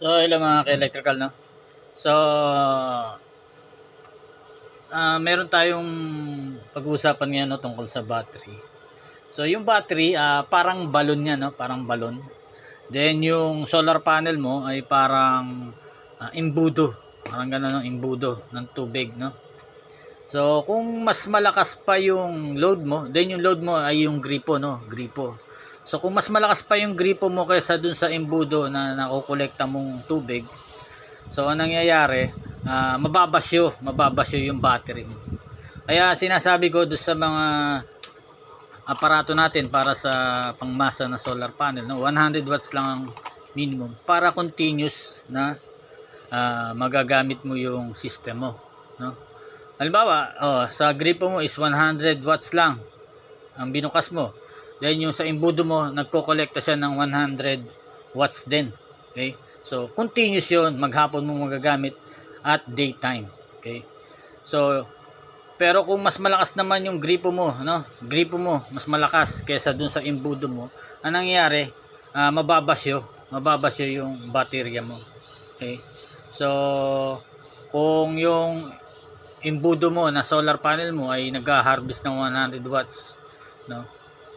So, hello mga ka-electrical, no? So, ah meron tayong pag-uusapan ngayon no, tungkol sa battery. So, yung battery, ah, parang balon yan, no? Parang balon. Then, yung solar panel mo ay parang ah, imbudo. Parang gano'n, no? imbudo ng tubig, no? So, kung mas malakas pa yung load mo, then yung load mo ay yung gripo, no? Gripo. So kung mas malakas pa yung gripo mo kaysa dun sa embudo na nakukolekta mong tubig, so anong nangyayari, ah, mababasyo, mababasyo yung battery mo. Kaya sinasabi ko doon sa mga aparato natin para sa pangmasa na solar panel, no, 100 watts lang ang minimum para continuous na ah, magagamit mo yung system mo, no. Halimbawa, oh, sa gripo mo is 100 watts lang ang binukas mo. Then yung sa imbudo mo, nagko-collecta siya ng 100 watts din. Okay? So, continuous yun. Maghapon mo magagamit at daytime. Okay? So, pero kung mas malakas naman yung gripo mo, no? Gripo mo, mas malakas kaysa dun sa imbudo mo, anong nangyayari? Ah, mababasyo. Mababasyo yung baterya mo. Okay? So, kung yung imbudo mo na solar panel mo ay nag-harvest ng 100 watts, no?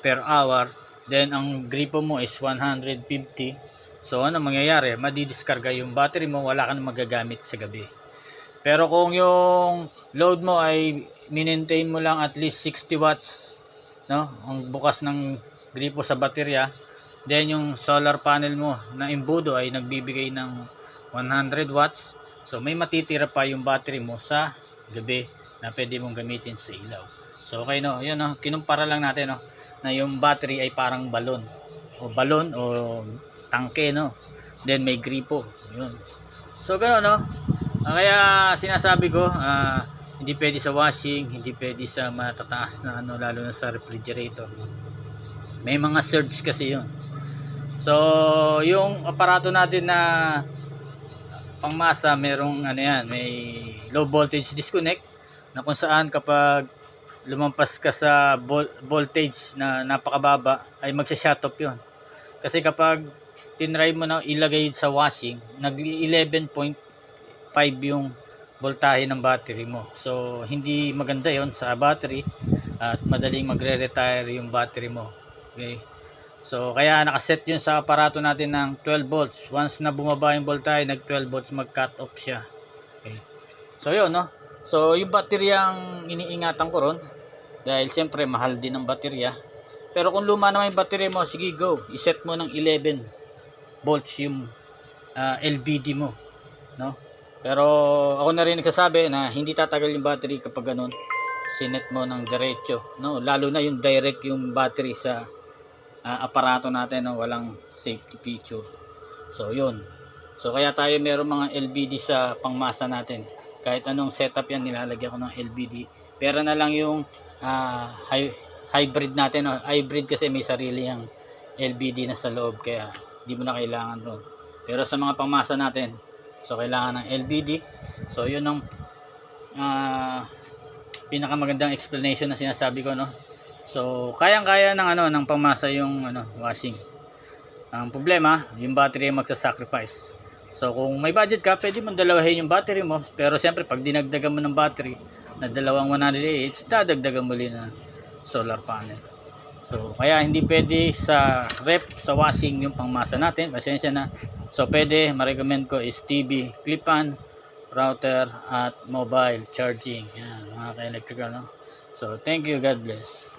Per hour then ang gripo mo is 150 so ano mangyayari? Madidiskarga yung battery mo wala ka na magagamit sa gabi. Pero kung yung load mo ay minentain mo lang at least 60 watts no ang bukas ng gripo sa baterya then yung solar panel mo na imbudo ay nagbibigay ng 100 watts. So may matitira pa yung battery mo sa gabi na pwede mong gamitin sa ilaw. So okay no? Yun no? Kinumpara lang natin no na yung battery ay parang balon. O balon o tangke no? Then may gripo. Yun. So gano'n no? Ah, kaya sinasabi ko ah, hindi pwede sa washing hindi pwede sa matataas na ano lalo na sa refrigerator. May mga surge kasi yun. So yung aparato natin na pangmasa merong ano yan may low voltage disconnect na kung saan kapag lumampas ka sa vol- voltage na napakababa ay magsa-shut off yun. Kasi kapag tinry mo na ilagay sa washing, nag 11.5 yung voltahe ng battery mo. So, hindi maganda yon sa battery at madaling magre-retire yung battery mo. Okay? So, kaya nakaset yun sa aparato natin ng 12 volts. Once na bumaba yung voltahe, nag 12 volts, mag-cut off siya. Okay? So, yun, no? So, yung baterya ang iniingatan ko ron. Dahil siyempre, mahal din ang baterya. Pero kung luma naman yung baterya mo, sige go. Iset mo ng 11 volts yung ah, LVD mo. No? Pero ako na rin nagsasabi na hindi tatagal yung battery kapag ganun. Sinet mo ng diretso. No? Lalo na yung direct yung battery sa ah, aparato natin no? walang safety feature. So, yun. So, kaya tayo meron mga LVD sa pangmasa natin kahit anong setup yan nilalagyan ko ng LBD pero na lang yung ah, hy- hybrid natin no? hybrid kasi may sarili yung LBD na sa loob kaya di mo na kailangan ron pero sa mga pangmasa natin so kailangan ng LBD so yun ang ah, pinakamagandang explanation na sinasabi ko no so kayang kaya ng ano ng pangmasa yung ano washing ang problema yung battery ang magsa-sacrifice So kung may budget ka, pwede mong dalawahin yung battery mo. Pero siyempre, pag dinagdagan mo ng battery na dalawang 100 Ah, dadagdagan mo rin na solar panel. So kaya hindi pwede sa rep, sa washing yung pangmasa natin. Pasensya na. So pwede, ma-recommend ko is TV, clip-on, router, at mobile charging. Yan, mga ka-electrical. No? So thank you, God bless.